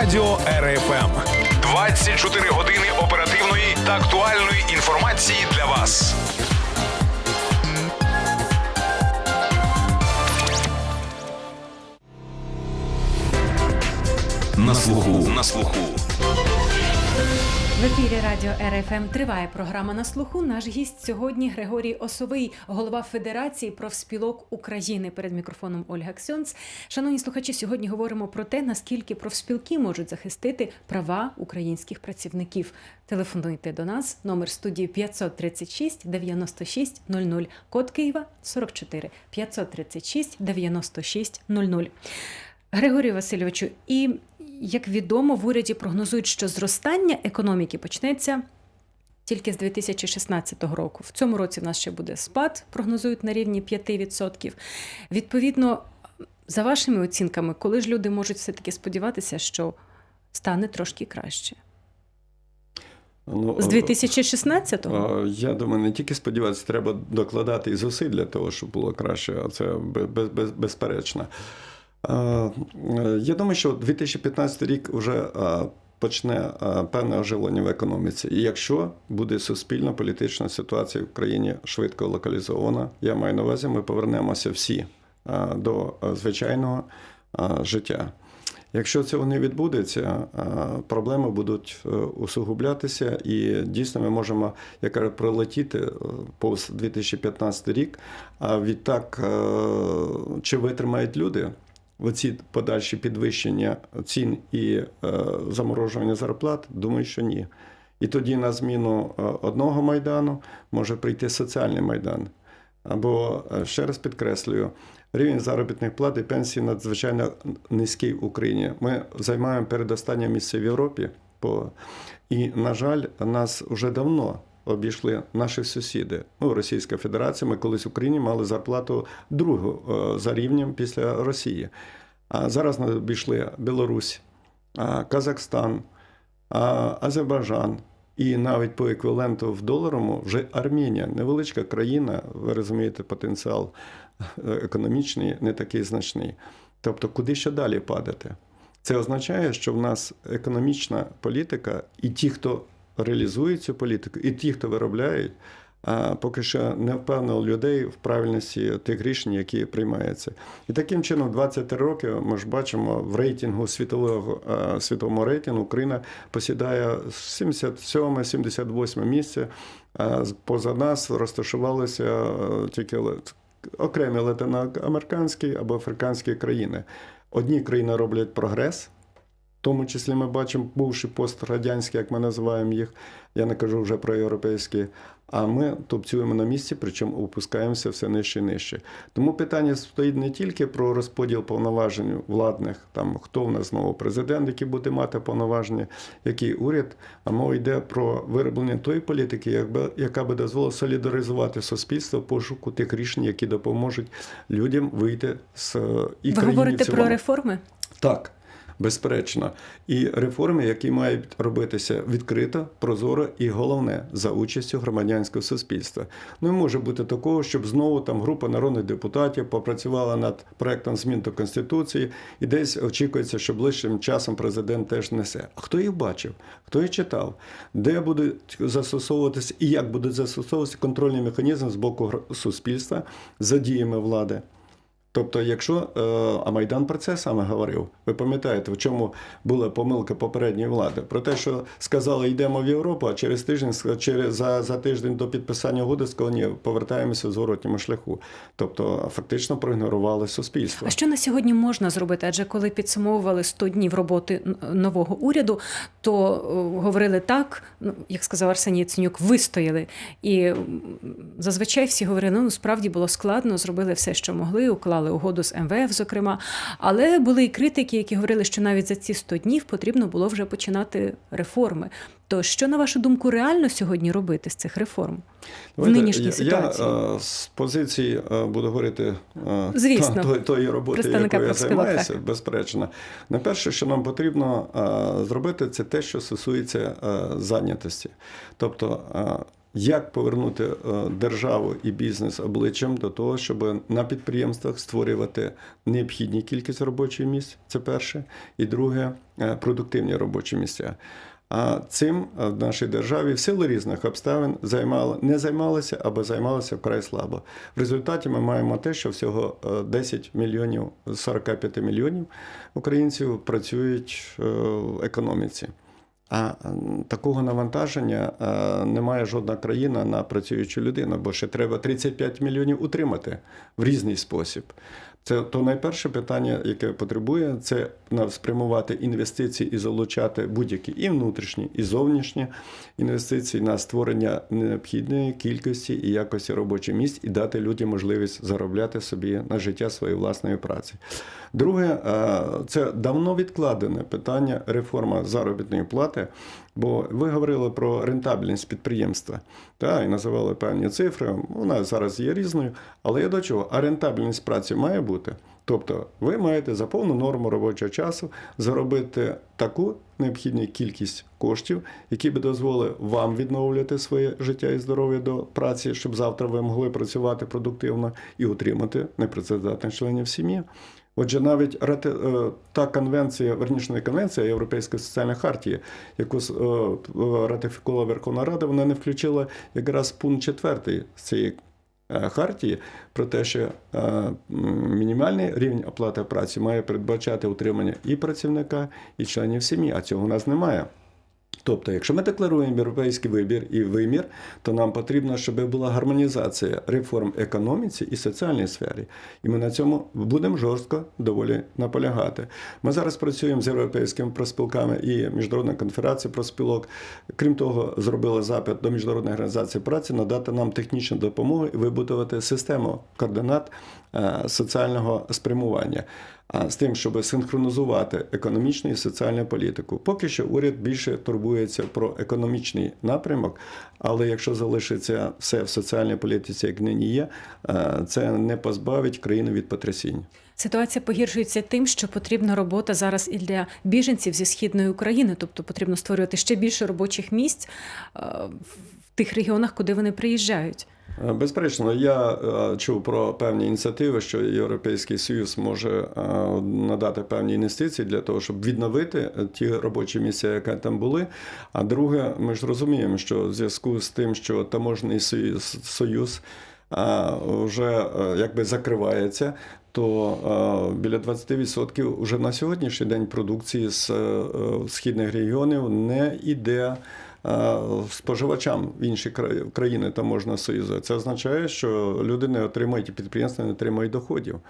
Радіо РФМ. 24 години оперативної та актуальної інформації для вас. На слуху. На слуху. В ефірі радіо РФМ триває програма на слуху. Наш гість сьогодні Григорій Осовий, голова Федерації профспілок України. Перед мікрофоном Ольга Ксьонц. Шановні слухачі, сьогодні говоримо про те, наскільки профспілки можуть захистити права українських працівників. Телефонуйте до нас. Номер студії 536 96 00. Код Києва 44 536 96 00. Григорію Васильовичу, і як відомо, в уряді прогнозують, що зростання економіки почнеться тільки з 2016 року. В цьому році в нас ще буде спад, прогнозують на рівні 5%. Відповідно, за вашими оцінками, коли ж люди можуть все-таки сподіватися, що стане трошки краще? Ну, З 2016-го? е, Я думаю, не тільки сподіватися, треба докладати і зусиль для того, щоб було краще, а це без, без, безперечно. Е, е, Я думаю, що 2015 рік вже е, почне певне оживлення в економіці. І якщо буде суспільна політична ситуація в країні швидко локалізована, я маю на увазі, ми повернемося всі до звичайного життя. Якщо цього не відбудеться, проблеми будуть усугублятися, і дійсно ми можемо, як кажуть, пролетіти повз 2015 рік. А відтак, чи витримають люди оці подальші підвищення цін і е, заморожування зарплат? Думаю, що ні. І тоді на зміну е, одного майдану може прийти соціальний майдан. Або е, ще раз підкреслюю, рівень заробітних плат і пенсій надзвичайно низький в Україні. Ми займаємо передостаннє місце в Європі, і, на жаль, нас вже давно обійшли наші сусіди. Ну, Російська Федерація. Ми колись в Україні мали зарплату другу е, за рівнем після Росії. А зараз нас обійшли Білорусь, Казахстан, Азербайджан. І навіть по еквіваленту в доларому вже Армінія, невеличка країна, ви розумієте, потенціал е, економічний не такий значний. Тобто, куди ще далі падати? Це означає, що в нас економічна політика, і ті, хто реалізує цю політику, і ті, хто виробляють, поки що не впевнили людей в правильності тих рішень, які приймаються. І таким чином, 23 роки ми ж бачимо в рейтингу світового світовому рейтингу Україна посідає 77-78 місце. Поза нас розташувалися тільки окремі латиноамериканські або африканські країни. Одні країни роблять прогрес. В тому числі ми бачимо бувші пострадянські, як ми називаємо їх, я не кажу вже про європейські, а ми топцюємо на місці, причому опускаємося все нижче і нижче. Тому питання стоїть не тільки про розподіл повноважень владних, там хто в нас знову президент, який буде мати повноваження, який уряд, а мова йде про вироблення тої політики, яка би дозволила солідаризувати суспільство в пошуку тих рішень, які допоможуть людям вийти з е, і Ви країні говорите цілому. про реформи? Так, безперечно. І реформи, які мають робитися відкрито, прозоро і головне за участю громадянського суспільства. Ну, не може бути такого, щоб знову там група народних депутатів попрацювала над проектом змін до конституції, і десь очікується, що ближчим часом президент теж несе. А хто їх бачив? Хто їх читав? Де будуть застосовуватися і як будуть застосовуватися контрольні механізми з боку суспільства за діями влади? Тобто, якщо е, а Майдан про це саме говорив, ви пам'ятаєте, в чому була помилка попередньої влади? Про те, що сказали, йдемо в Європу, а через тиждень через за, за тиждень до підписання угоди сказали, ні, повертаємося в зворотньому шляху. Тобто, фактично проігнорували суспільство. А що на сьогодні можна зробити? Адже коли підсумовували 100 днів роботи нового уряду, то е, говорили так, ну як сказав Арсеній Яценюк, вистояли. І зазвичай всі говорили, ну справді було складно, зробили все, що могли, уклали угоду з МВФ, зокрема. Але були і критики, які говорили, що навіть за ці 100 днів потрібно було вже починати реформи. То що на вашу думку реально сьогодні робити з цих реформ в Давайте нинішній я, ситуації? Я е, з позиції е, буду говорити е, Звісно. та- тої, тої роботи, якою я займаюся, так. безперечно. Найперше, що нам потрібно зробити, це те, що стосується зайнятості. Тобто, як повернути е, державу і бізнес обличчям до того, щоб на підприємствах створювати необхідні кількість робочих місць. Це перше, і друге е, продуктивні робочі місця. А цим е, в нашій державі в силу різних обставин займали, не займалися або займалися вкрай слабо. В результаті ми маємо те, що всього е, 10 мільйонів з 45 мільйонів українців працюють в економіці. А такого навантаження не має жодна країна на працюючу людину, бо ще треба 35 мільйонів утримати в різний спосіб. Це то найперше питання, яке потребує, це спрямувати інвестиції і залучати будь-які і внутрішні, і зовнішні інвестиції на створення необхідної кількості і якості робочих місць і дати людям можливість заробляти собі на життя своєї власної праці. Друге, це давно відкладене питання реформа заробітної плати. Бо ви говорили про рентабельність підприємства та, і називали певні цифри. Вона зараз є різною, але я до чого? А рентабельність праці має бути. Тобто ви маєте за повну норму робочого часу заробити таку необхідну кількість коштів, які би дозволили вам відновлювати своє життя і здоров'я до праці, щоб завтра ви могли працювати продуктивно і утримати непрацездатних членів сім'ї. Отже, навіть е, та конвенція, верніше не конвенція, а Європейська соціальна хартія, яку е, е, ратифікувала Верховна Рада, вона не включила якраз пункт четвертий з цієї хартії про те, що мінімальний рівень оплати праці має передбачати утримання і працівника, і членів сім'ї, а цього у нас немає. Тобто, якщо ми декларуємо європейський вибір і вимір, то нам потрібно, щоб була гармонізація реформ економіці і соціальній сфері. І ми на цьому будемо жорстко доволі наполягати. Ми зараз працюємо з європейськими проспілками і Міжнародною конфедерацією проспілок. Крім того, зробили запит до міжнародної організації праці надати нам технічну допомогу і вибудувати систему координат соціального спрямування. А з тим, щоб синхронізувати економічну і соціальну політику. Поки що уряд більше турбується про економічний напрямок, але якщо залишиться все в соціальній політиці, як нині є, е, це не позбавить країну від потрясінь. Ситуація погіршується тим, що потрібна робота зараз і для біженців зі східної України, тобто потрібно створювати ще більше робочих місць е, в тих регіонах, куди вони приїжджають. Е, Безперечно, я е, чув про певні ініціативи, що Європейський Союз може е, надати певні інвестиції для того, щоб відновити ті робочі місця, які там були. А друге, ми ж розуміємо, що в зв'язку з тим, що таможний союз, вже якби закривається. То біля 20% вже на сьогоднішній день продукції з східних регіонів не йде споживачам в інші кра- країни таможного союзу. Це означає, що люди не отримують і підприємства не отримують доходів.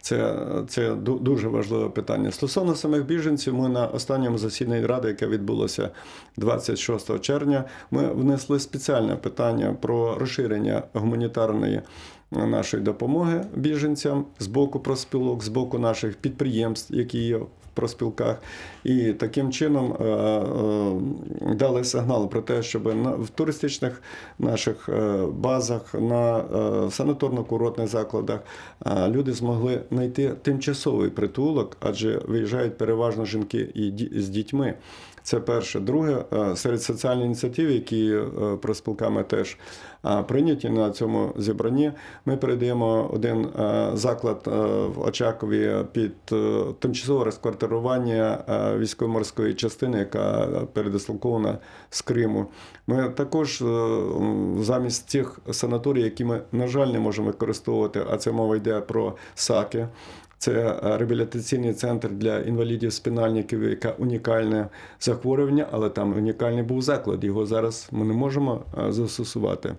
Це, це дуже важливе питання. Стосовно самих біженців, ми на останньому засіданні ради, яке відбулося 26 червня, ми внесли спеціальне питання про розширення гуманітарної нашої допомоги біженцям з боку проспілок, з боку наших підприємств, які є в проспілках, і таким чином е, е, дали сигнал про те, щоб в туристичних наших е, базах, на санаторно-курортних закладах люди змогли знайти тимчасовий притулок, адже виїжджають переважно жінки і з дітьми. Це перше. Друге, е, серед соціальних ініціатив, які е, проспілками теж е, прийняті на цьому зібранні, ми передаємо один заклад в Очакові під тимчасове розквартирування військово-морської частини, яка передислокована з Криму. Ми також замість цих санаторій, які ми, на жаль, не можемо використовувати, а це мова йде про САКи. Це е, реабілітаційний центр для інвалідів спінальників, яке унікальне захворювання, але там унікальний був заклад. Його зараз ми не можемо е, застосувати.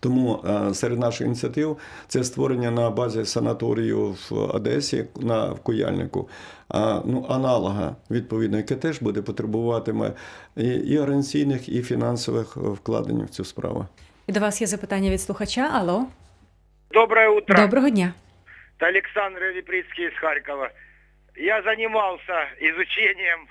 Тому е, серед наших ініціатив це створення на базі санаторію в Одесі на в Куяльнику, а, ну, аналога відповідно, яке теж буде потребуватиме і, і організаційних, і фінансових вкладень в цю справу. І до вас є запитання від слухача. Алло, Доброе утро. доброго дня. Это Александр Реприцкий из Харькова. Я занимался изучением.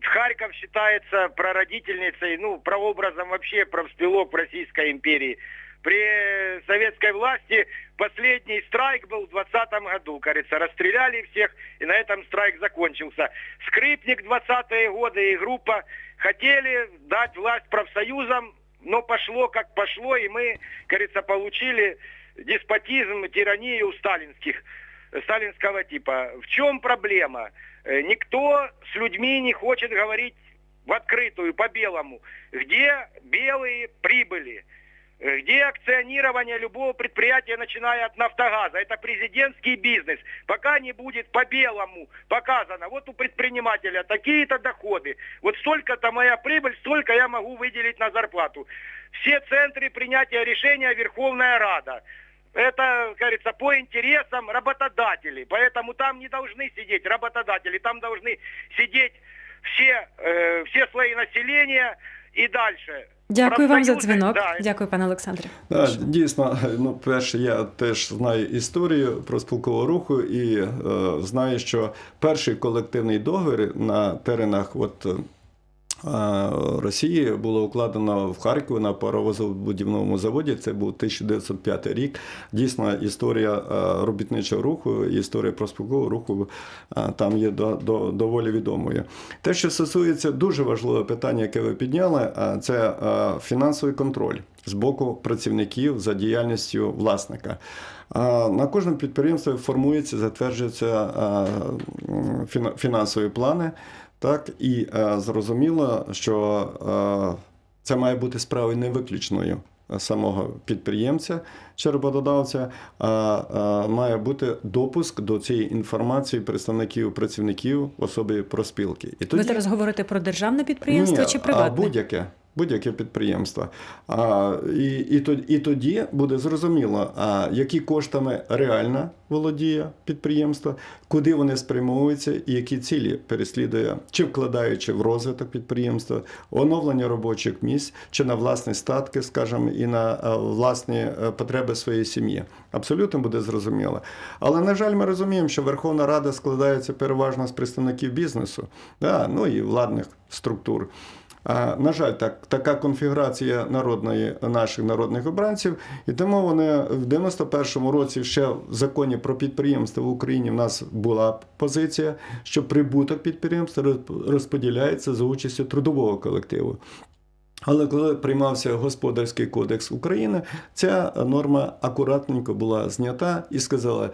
Харьков считается прародительницей, ну, прообразом вообще профспилок в Российской империи. При советской власти последний страйк был в 20 году, кажется, расстреляли всех, и на этом страйк закончился. Скрипник 20-е годы и группа хотели дать власть профсоюзам, но пошло как пошло, и мы, говорится, получили деспотизм, тиранию сталинских, сталинского типа. В чем проблема? Э, Никто с людьми не хочет говорить в открытую, по-белому. Где белые прибыли? Э, Где акционирование любого предприятия, начиная от «Нафтогаза»? Это президентский бизнес. Пока не будет по-белому показано, вот у предпринимателя такие-то доходы, вот столько-то моя прибыль, столько я могу выделить на зарплату. Все центры принятия решения Верховная Рада. Это, как говорится, по интересам работодателей. Поэтому там не должны сидеть работодатели, там должны сидеть все, э, все слои населения и дальше. Дякую вам за Профсоюзы, дзвінок. да, Дякую, пане Олександре. Да, дійсно, ну, перше, я теж знаю історію про спілкового руху і е, знаю, що перший колективний договір на теренах от, е, Росії було укладено в Харкові на паровозобудівному заводі. Це був 1905 рік. Дійсно, історія е, робітничого руху, історія проспілкового руху е, там є до, до, доволі відомою. Те, що стосується дуже важливого питання, яке ви підняли, е, це фінансовий контроль з боку працівників за діяльністю власника. На кожному підприємстві формуються, затверджуються фінансові плани. Так, і е, зрозуміло, що е, це має бути справою не виключною самого підприємця чи роботодавця, а е, має бути допуск до цієї інформації представників працівників особи проспілки. І Ви зараз говорите про державне підприємство ні, чи А будь-яке. Будь-яке підприємство. А, і, і, і тоді буде зрозуміло, а, які коштами реально володіє підприємство, куди вони спрямовуються і які цілі переслідує, чи вкладаючи в розвиток підприємства, оновлення робочих місць, чи на власні статки, скажімо, і на власні е, потреби своєї сім'ї. Абсолютно буде зрозуміло. Але, на жаль, ми розуміємо, що Верховна Рада складається переважно з представників бізнесу, да, ну і владних структур. На жаль, так, така конфігурація народної, наших народних обранців, і тому вони в 91-му році ще в законі про підприємство в Україні в нас була позиція, що прибуток підприємства розподіляється за участю трудового колективу. Але коли приймався господарський кодекс України, ця норма акуратненько була знята і сказала,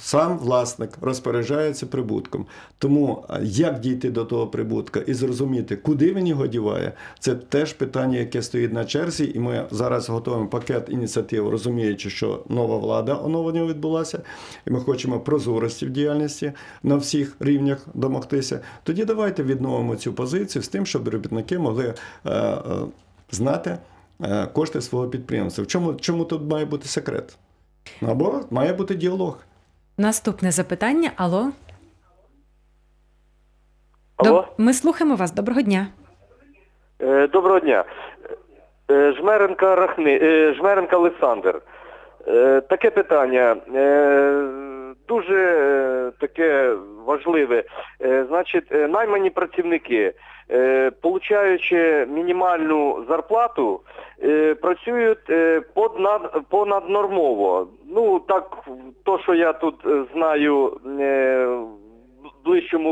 сам власник розпоряджається прибутком. Тому як дійти до того прибутка і зрозуміти, куди він його діває, це теж питання, яке стоїть на черзі, і ми зараз готуємо пакет ініціатив, розуміючи, що нова влада оновлення відбулася, і ми хочемо прозорості в діяльності на всіх рівнях домогтися. Тоді давайте відновимо цю позицію з тим, щоб робітники могли е, е, знати е, кошти свого підприємства. В чому, чому тут має бути секрет? Або має бути діалог. Наступне запитання. Алло? Алло, Доб- Ми слухаємо вас. Доброго дня. Е, доброго дня. Е, Жмеренка Рахни, е, Жмеренка Олександр. Е, Таке питання. Е, Дуже е, таке важливе. Е, Значить, е, наймані працівники, получаючи мінімальну зарплату, працюють понаднормово. Ну, так, то, що я тут знаю в ближчому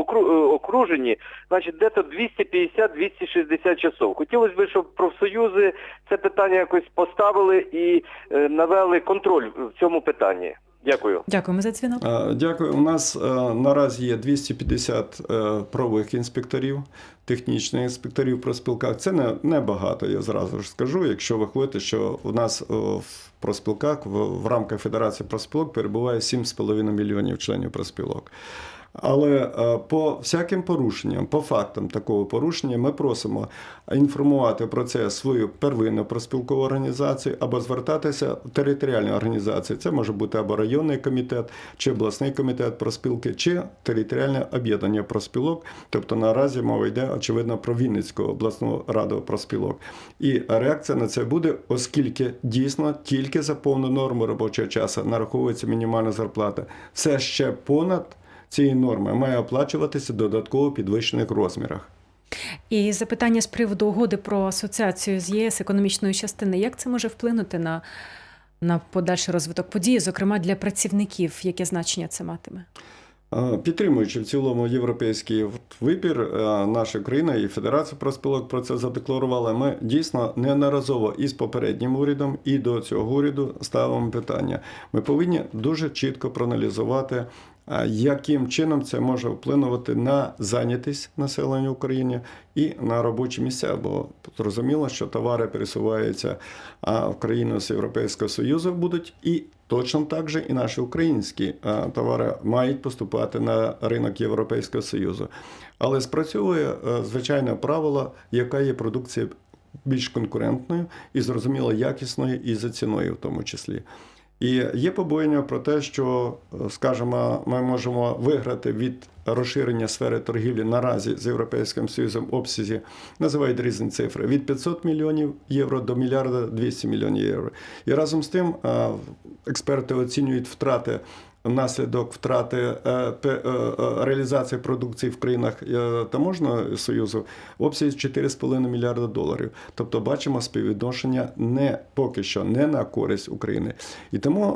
окруженні, значить, десь 250-260 часов. Хотілося б, щоб профсоюзи це питання якось поставили і навели контроль в цьому питанні. Дякую. Дякуємо за дзвінок. Е, Дякую. У нас е, наразі є 250 е, правових інспекторів, технічних інспекторів про спілках. Це не, не багато, я зразу ж скажу. Якщо виходите, що у нас в проспілках в, в рамках Федерації проспілок перебуває 7,5 мільйонів членів проспілок. Але е, по всяким порушенням, по фактам такого порушення, ми просимо інформувати про це свою первинну проспілкову організацію або звертатися в територіальні організації. Це може бути або районний комітет, чи обласний комітет проспілки, чи територіальне об'єднання проспілок. Тобто наразі мова йде очевидно про Вінницьку обласну раду проспілок. І реакція на це буде, оскільки дійсно тільки за повну норму робочого часу нараховується мінімальна зарплата. Все ще понад цієї норми має оплачуватися додатково в підвищених розмірах. І запитання з приводу угоди про асоціацію з ЄС економічної частини. Як це може вплинути на, на подальший розвиток події, зокрема для працівників, яке значення це матиме? Підтримуючи в цілому європейський вибір, наша країна і Федерація профспілок про це задекларувала. Ми дійсно неодноразово і з попереднім урядом, і до цього уряду ставимо питання. Ми повинні дуже чітко проаналізувати, яким чином це може вплинувати на зайнятість населення України і на робочі місця. Бо зрозуміло, що товари пересуваються в країну з Європейського Союзу будуть і точно так же і наші українські товари мають поступати на ринок Європейського Союзу. Але спрацьовує е, звичайне правило, яка є продукція більш конкурентною і зрозуміло якісною і за ціною в тому числі. І є побоєння про те, що, е, скажімо, ми можемо виграти від розширення сфери торгівлі наразі з Європейським Союзом обсязі, називають різні цифри, від 500 мільйонів євро до мільярда 200 мільйонів євро. І разом з тим е, експерти оцінюють втрати внаслідок втрати е, е, е, реалізації продукції в країнах таможного союзу в обсязі 4,5 мільярда доларів. Тобто бачимо співвідношення не поки що не на користь України. І тому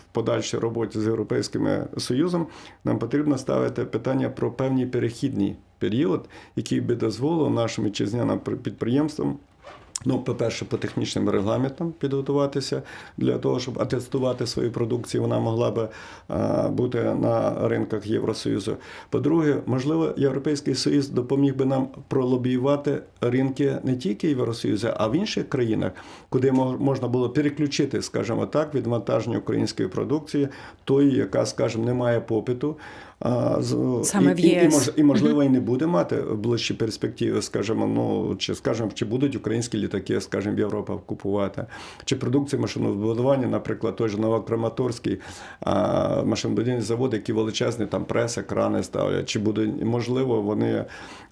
в подальшій роботі з Європейським Союзом нам потрібно ставити питання про певний перехідний період, який би дозволив нашим вітчизняним підприємствам Ну, по-перше, по технічним регламентам підготуватися для того, щоб атестувати свою продукцію, вона могла би бути на ринках Євросоюзу. По-друге, можливо, Європейський Союз допоміг би нам пролобіювати ринки не тільки Євросоюзу, а в інших країнах, куди мож- можна було переключити, скажімо так, відвантаження української продукції, тої, яка, скажімо, не має попиту. Саме і, в і, і, мож- і можливо і не буде мати в ближчій перспективи, скажімо, ну чи скажімо, чи будуть українські літаки, скажімо, Європа купувати, чи продукція машинобудування, наприклад, той же Новокраматорський машинобудівний завод, які величезні там преси, крани ставлять, чи буде можливо вони.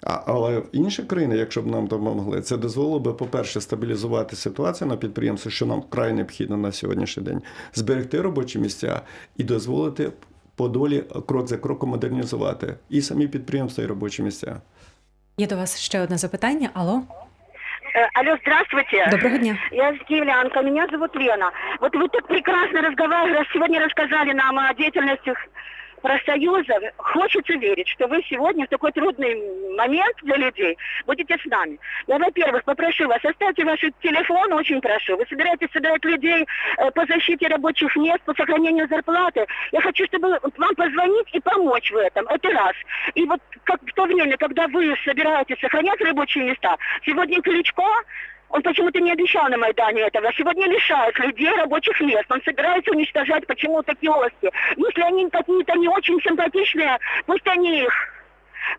А, але інші країни, якщо б нам допомогли, це дозволило би, по-перше, стабілізувати ситуацію на підприємстві, що нам вкрай необхідно на сьогоднішній день, зберегти робочі місця і дозволити по долі крок за кроком модернізувати і самі підприємства, і робочі місця. Є до вас ще одне запитання. Алло, Э, Алло, здравствуйте. доброго дня. Я Киевлянка, меня зовут Лена. Вот вы так прекрасно разговаривали, сегодня рассказали нам о деятельности профсоюзов. Хочется верить, что вы сегодня в такой трудный момент для людей будете с нами. Я, во-первых, попрошу вас, оставьте ваш телефон, очень прошу. Вы собираетесь собирать людей э, по защите рабочих мест, по сохранению зарплаты. Я хочу, чтобы вам позвонить и помочь в этом. Это раз. И вот как в то время, когда вы собираетесь сохранять рабочие места, сегодня Кличко он почему-то не обещал на Майдане этого. Сегодня лишает людей рабочих мест. Он собирается уничтожать почему-то киоски. Если они какие-то не очень симпатичные, пусть они их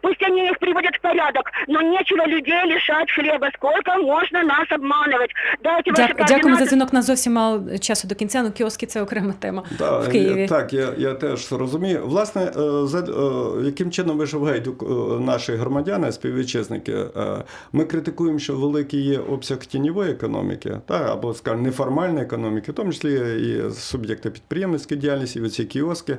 Пусть они их приводят в порядок, но нечего людей лишать хлеба. Сколько можно нас обманывать? Дайте ваши Дя- Дякуємо за дзвінок. На зовсім мало часу до кінця. Ну, кіоски це окрема тема Да, в Києві. Так, я, я теж розумію. Власне, е, за, е, яким чином виживають е, наші громадяни, співвітчизники? Ми критикуємо, що великий є обсяг тіньової економіки, та, або, скажімо, неформальної економіки, в тому числі і суб'єкти підприємницької діяльності, і ці кіоски.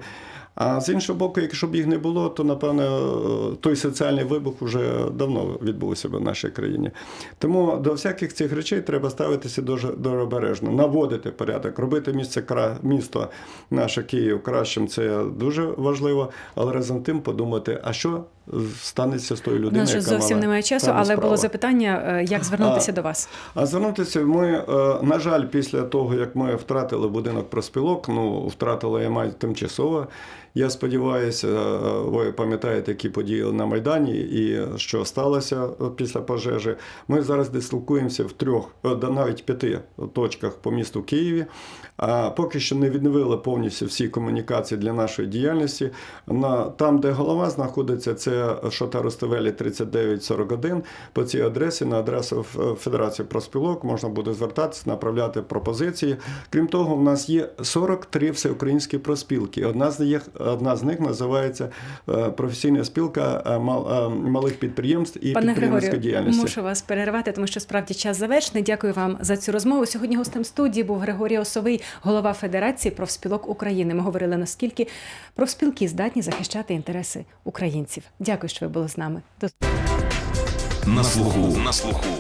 А з іншого боку, якщо б їх не було, то напевно той соціальний вибух вже давно відбувся б в нашій країні. Тому до всяких цих речей треба ставитися дуже, дуже обережно, наводити порядок, робити місце кра... місто наше Київ кращим. Це дуже важливо, але разом тим подумати, а що станеться з тою людиною, яка зовсім мала немає часу, але справу. було запитання, е, як звернутися А, до вас. А звернутися ми, е, на жаль, після того, як ми втратили будинок проспілок, ну втратили я маю тимчасово. Я сподіваюся, е, ви пам'ятаєте, які події на Майдані і що сталося після пожежі. Ми зараз дислокуємося в трьох, е, навіть п'яти точках по місту Києві. А поки що не відновили повністю всі комунікації для нашої діяльності. На там, де голова знаходиться, це Шота Ростовелі 3941. По цій адресі на адресу Федерації профспілок можна буде звертатися, направляти пропозиції. Крім того, в нас є 43 всеукраїнські проспілки. Одна з них, одна з них називається е, професійна спілка е, е, малих підприємств і Пане підприємницької Григорію, діяльності. мушу вас перервати, тому що справді час завершений. Дякую вам за цю розмову. Сьогодні гостем студії був Григорій Осовий, голова Федерації профспілок України. Ми говорили наскільки профспілки здатні захищати інтереси українців. Дякую, що ви були з нами. До На слуху. На слуху.